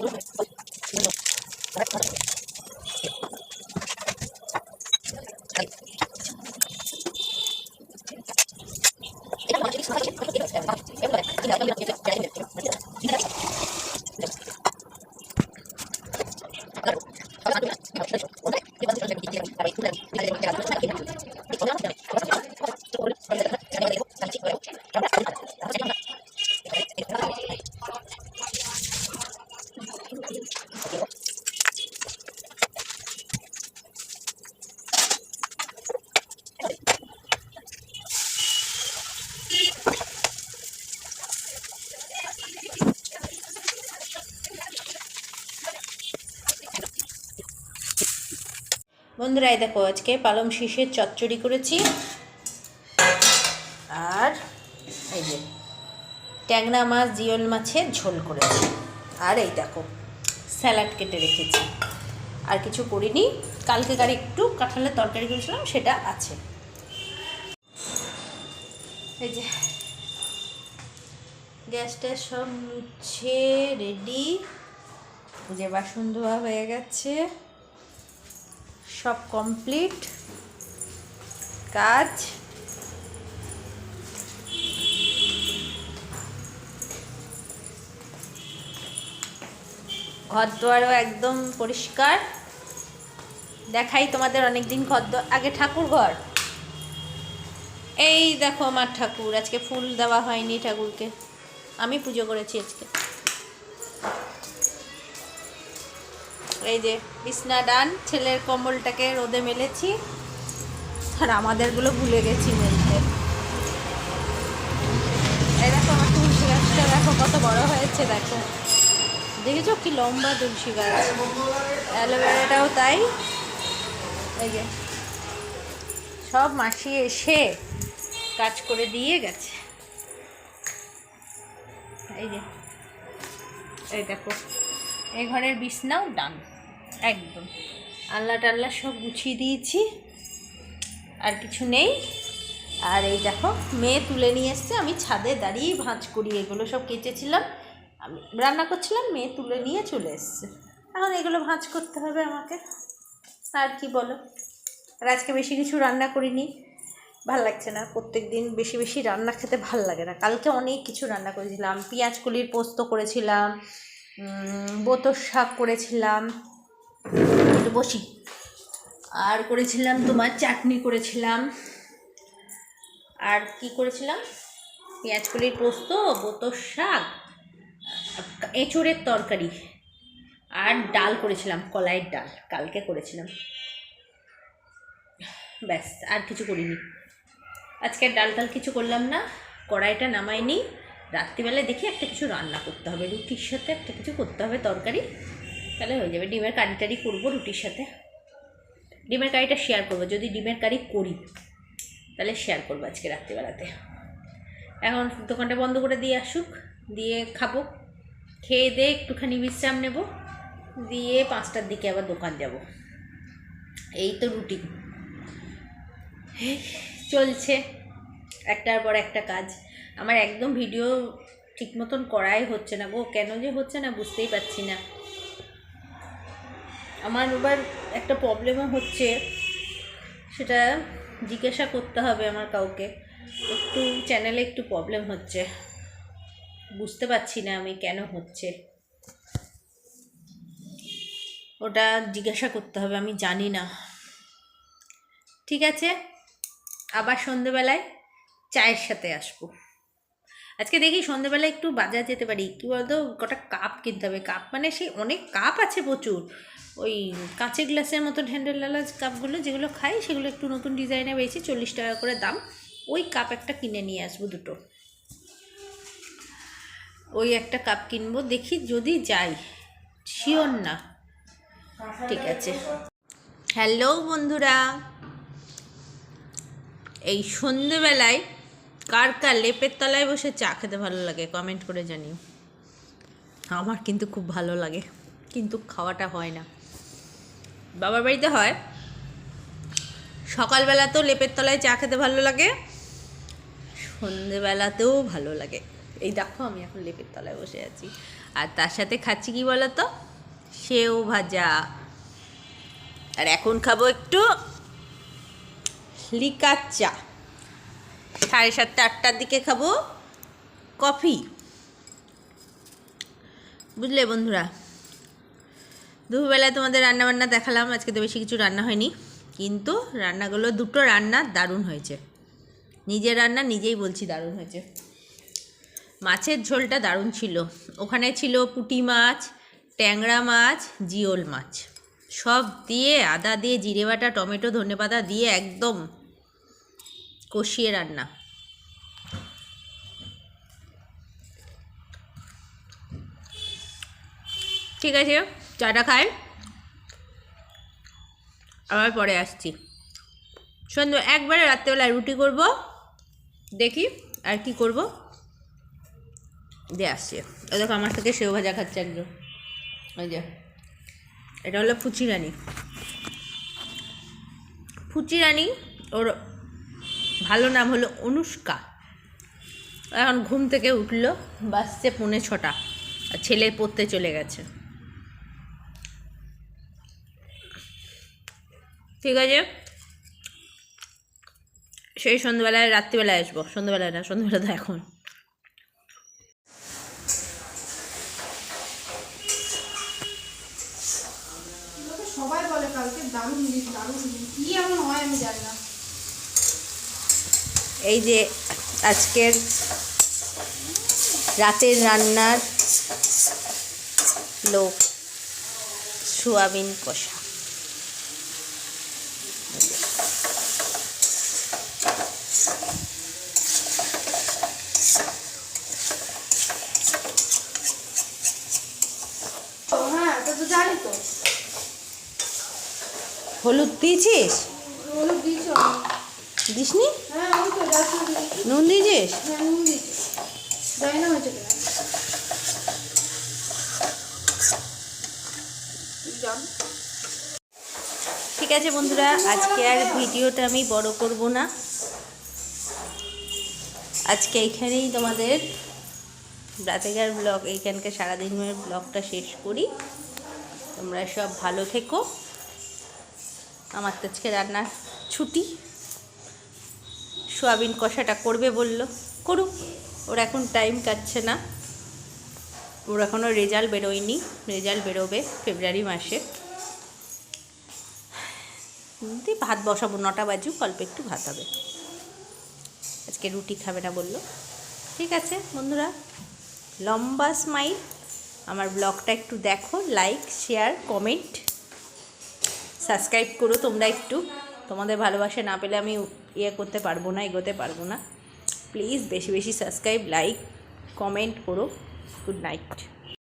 Gracias. বন্ধুরা দেখো, আজকে পালং শীষের চচ্চড়ি করেছি। আর এই যে ট্যাংরা মাছ, জিওল মাছের ঝোল করেছি। আর এই দেখো, স্যালাড কেটে রেখেছি। আর কিছু করিনি, কালকে গাড়ি একটু কাঁঠালের তরকারি করেছিলাম, সেটা আছে। এই যে, গ্যাসটা সব মুছে রেডি যে বাসন ধোয়া হয়ে গেছে। সব কমপ্লিট। কাজ। ঘর দুয়ারও একদম পরিষ্কার। দেখাই তোমাদের অনেকদিন ঘর দোয়ার আগে ঠাকুর ঘর। এই দেখো আমার ঠাকুর, আজকে ফুল দেওয়া হয়নি ঠাকুরকে। আমি পুজো করেছি আজকে। এই যে বিছনা ডান, ছেলের কম্বলটাকে রোদে মেলেছি। আর আমাদেরগুলো ভুলে গেছি মেলতে। দেখো, আমার তুলসী গাছটা দেখো, কত বড় হয়েছে, দেখো। দেখেছ কি লম্বা তুলসী গাছ? অ্যালোভেরাটাও তাই। এই যে, সব মাসি এসে কাজ করে দিয়ে গেছে। এই যে, এই দেখো এই ঘরের বিছনাও ডান। একদম। আল্লাহ টাল্লা সব গুছিয়ে দিয়েছি, আর কিছু নেই। আর এই দেখো, মেয়ে তুলে নিয়ে এসছে, আমি ছাদে দাঁড়িয়ে ভাঁজ করি, এগুলো সব কেচেছিলাম। আমি রান্না করছিলাম, মেয়ে তুলে নিয়ে চলে এসছে। এখন এগুলো ভাঁজ করতে হবে আমাকে। আর কি বলো? আর আজকে বেশি কিছু রান্না করিনি। ভালো লাগছে না প্রত্যেক দিন বেশি বেশি রান্না খেতে ভালো লাগে না। কালকে অনেক কিছু রান্না করেছিলাম। পেঁয়াজ কলির পোস্ত করেছিলাম বোতর শাক করেছিলাম। বসি। আর করেছিলাম তোমার চাটনি করেছিলাম। আর কি করেছিলাম? পেঁয়াজ কলির পোস্ত বোতর শাক, এঁচড়ের তরকারি আর ডাল করেছিলাম, কলাইয়ের ডাল। কালকে করেছিলাম। ব্যাস, আর কিছু করিনি। আজকে ডাল টাল কিছু করলাম না। কড়াইটা নামাইনি। রাত্রিবেলায় দেখি একটা কিছু রান্না করতে হবে। রুটির সাথে একটা কিছু করতে হবে তরকারি। তাহলে হয়ে যাবে। ডিমের কারি টারি করব রুটির সাথে। ডিমের কারিটা শেয়ার করব। যদি ডিমের কারি করি, তাহলে শেয়ার করব আজকে রাত্রিবেলাতে। এখন দোকানটা বন্ধ করে দিয়ে আসুক। দিয়ে খাব। খেয়ে দিয়ে একটুখানি বিশ্রাম নেব। দিয়ে পাঁচটার দিকে আবার দোকান যাব। এই তো এই চলছে। একটার পর একটা কাজ। আমার একদম ভিডিও ঠিক মতন করাই হচ্ছে না গো। কেন যে হচ্ছে না বুঝতেই পারছি না। আমার এবার একটা প্রবলেমও হচ্ছে, সেটা জিজ্ঞাসা করতে হবে আমার কাউকে। একটু চ্যানেলে একটু প্রবলেম হচ্ছে। বুঝতে পারছি না আমি কেন হচ্ছে। ওটা জিজ্ঞাসা করতে হবে, আমি জানি না। ঠিক আছে? আবার সন্ধেবেলায় চায়ের সাথে আসব। আজকে দেখি সন্ধেবেলায় একটু বাজার যেতে পারি। কী বলতো? কটা কাপ কিনতে হবে। কাপ মানে সেই অনেক কাপ আছে প্রচুর। ওই কাঁচের গ্লাসের মতো হ্যান্ডেলওয়ালা কাপগুলো যেগুলো খাই, সেগুলো একটু নতুন ডিজাইনে পেয়েছি চল্লিশ টাকা করে দাম। ওই কাপ একটা কিনে নিয়ে আসব দুটো। ওই একটা কাপ কিনবো, দেখি যদি যাই। শিওর না। ঠিক আছে। হ্যালো বন্ধুরা। এই সন্ধেবেলায় কার কার লেপের তলায় বসে চা খেতে ভালো লাগে কমেন্ট করে জানিও। আমার কিন্তু খুব ভালো লাগে, কিন্তু খাওয়াটা হয় না। বাবার বাড়িতে হয়। সকালবেলা তো লেপের তলায় চা খেতে ভালো লাগে, সন্ধেবেলাতেও ভালো লাগে। এই দেখো আমি এখন লেপের তলায় বসে আছি। আর তার সাথে খাচ্ছি কি বলো তো সেও ভাজা। আর এখন খাব একটু লিকার চা। সাড়ে সাতটা, আটটার দিকে খাব কফি। বুঝলে বন্ধুরা? দুপুরবেলায় তোমাদের রান্নাবান্না দেখালাম, আজকে তো বেশি কিছু রান্না হয়নি। কিন্তু রান্নাগুলো, দুটো রান্না দারুণ হয়েছে। নিজের রান্না নিজেই বলছি দারুণ হয়েছে। মাছের ঝোলটা দারুণ ছিল। ওখানে ছিল পুঁটি মাছ, ট্যাংরা মাছ, জিওল মাছ। সব দিয়ে আদা দিয়ে জিরে বাটা, টমেটো ধনেপাতা দিয়ে একদম কষিয়ে রান্না। ঠিক আছে? চাটা খাই। আবার পরে আসছি। সন্ধ্যে একবারে রাত্রেবেলায় রুটি করব। দেখি আর কি করব। দিয়ে আসছে। ও দেখো, আমার থেকে সেও ভাজা খাচ্ছে একজন। ওই যে, এটা হলো ফুচি রানী। ফুচি রানী, ওর ভালো নাম হলো অনুষ্কা। এখন ঘুম থেকে উঠল বাসছে পৌনে ছটা। আর ছেলে পড়তে চলে গেছে। ঠিক আছে? সেই সন্ধ্যেবেলায় রাত্রিবেলায় আসব। সন্ধ্যেবেলায় না সন্ধ্যেবেলা তো এখন। সবাই বলে কালকে দারুণ দিন দারুণ দিন কি এমন হয় আমি জানি না। এই যে আজকের রাতের রান্নার লোক সোয়াবিন কষা ও হ্যাঁ তা তো জানি তো হলুদ দিয়েছিস? দিসনি? হ্যাঁ নুন দিয়েছিস? হ্যাঁ ঠিক আছে বন্ধুরা আজকে আর ভিডিওটা আমি বড় করব না। আজকে এইখানেই তোমাদের রাতেকার ব্লগ এইখানকার সারাদিনের ব্লগটা শেষ করি। তোমরা সব ভালো থেকো। আমার তো আজকে রান্নার ছুটি। সোয়াবিন কষাটা করবে বলল। করুক, ওর এখন টাইম কাটছে না। ওর এখনও রেজাল্ট বেরোয়নি। রেজাল্ট বেরোবে ফেব্রুয়ারি মাসে। ভাত বসাবো, নটা বাজুক, অল্প একটু ভাত হবে। আজকে রুটি খাবে না বলল। ঠিক আছে বন্ধুরা, লম্বা স্মাইল আমার ব্লগটা একটু দেখো লাইক শেয়ার কমেন্ট সাবস্ক্রাইব করো তোমরা একটু। তোমাদের ভালোবাসা না পেলে আমি ইয়ে করতে পারব না, এগোতে পারব না। প্লিজ বেশি বেশি সাবস্ক্রাইব, লাইক, কমেন্ট করো। Good night.